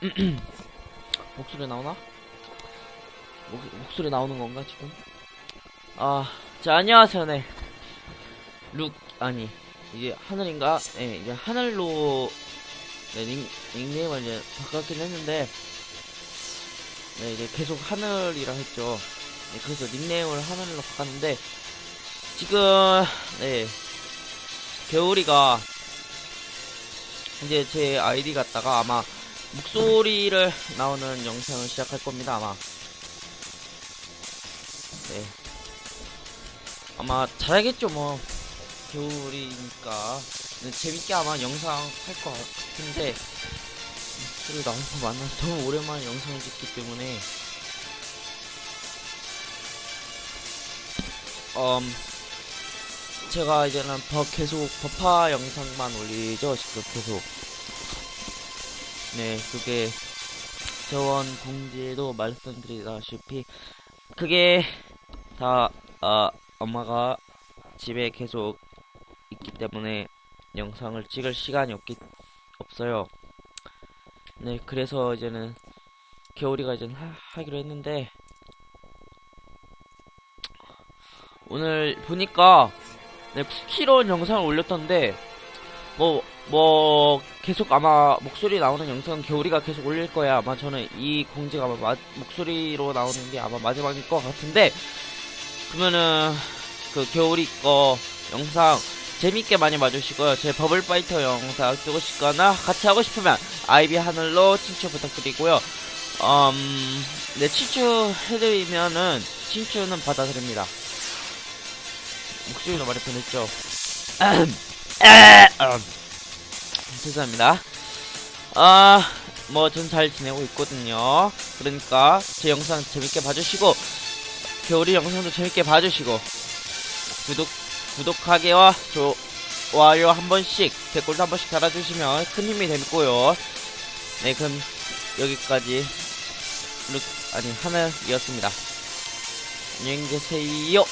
목소리 나오나? 목, 목소리 나오는 건가 지금? 아, 자 안녕하세요, 네. 룩 아니 이제 하늘인가? 네, 이제 하늘로 네, 닉, 닉네임을 이제 바꿨긴 했는데 네, 이제 계속 하늘이라 했죠. 네, 그래서 닉네임을 하늘로 바꿨는데 지금 네 겨울이가 이제 제 아이디 갖다가 아마 목소리를 나오는 영상을 시작할 겁니다 아마. 네. 아마 잘하겠죠 뭐. 겨울이니까. 재밌게 아마 영상 할 것 같은데 목소리 나오는 거 만나서 너무 오랜만에 영상을 찍기 때문에. 음 제가 이제는 버 계속 버파 영상만 올리죠 지금 계속 네 그게 저원 공지에도 말씀드리다시피 그게 다 아, 엄마가 집에 계속 있기 때문에 영상을 찍을 시간이 없기 없어요. 네 그래서 이제는 겨울이가 이제는 하, 하기로 했는데 오늘 보니까 네, 쿠키런 영상을 올렸던데 뭐뭐 계속 아마 목소리 나오는 영상은 겨울이가 계속 올릴 거야. 아마 저는 이 공지가 아마 마- 목소리로 나오는 게 아마 마지막일 것 같은데 그러면은 그 겨울이 거 영상 재밌게 많이 봐주시고요. 제 버블 파이터 영상 쓰고 싶거나 같이 하고 싶으면 아이비 하늘로 친추 부탁드리고요. 음, 네 친추 해드리면은 친추는 받아드립니다. 목소리도 많이 변했죠. 죄송합니다. 아, 뭐, 전 잘 지내고 있거든요. 그러니까, 제 영상 재밌게 봐주시고, 겨울이 영상도 재밌게 봐주시고, 구독, 구독하기와 좋아요 한 번씩, 댓글도 한 번씩 달아주시면 큰 힘이 되고요. 네, 그럼, 여기까지, 룩, 아니, 하늘이었습니다. 안녕히 계세요.